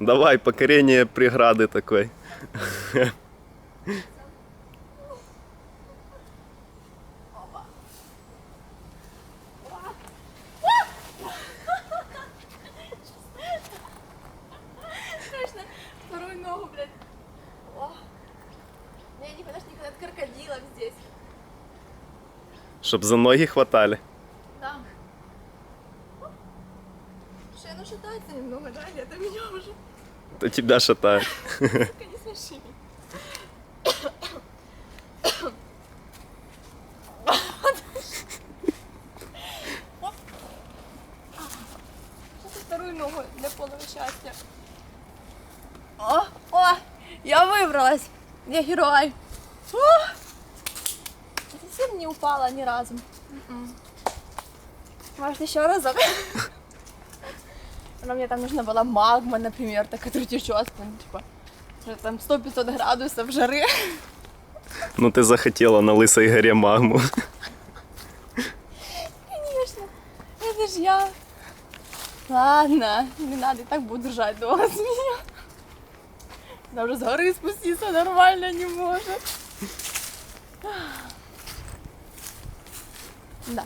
Давай, покорение преграды такой. Страшно. Вторую ногу, блядь. О. Не, не подожди, когда крокодилов здесь. Чтоб за ноги хватали. Слушай, ну шатается немного, да? Это меня уже. То тебя шатает. Сука, не смеши меня. Оп. Сейчас я вторую ногу для полного счастья. О, о, я выбралась. Я герой. Я совсем не упала ни разу. М-м. Может, еще разок? Но мне там нужна была магма, например, так, которая течет, там, типа, там 100-500 градусов жары. Ну ты захотела на лысой горе магму. Конечно, это ж я. Ладно, не надо, и так буду ржать долго с меня. Она уже с горы спуститься нормально не может. Да.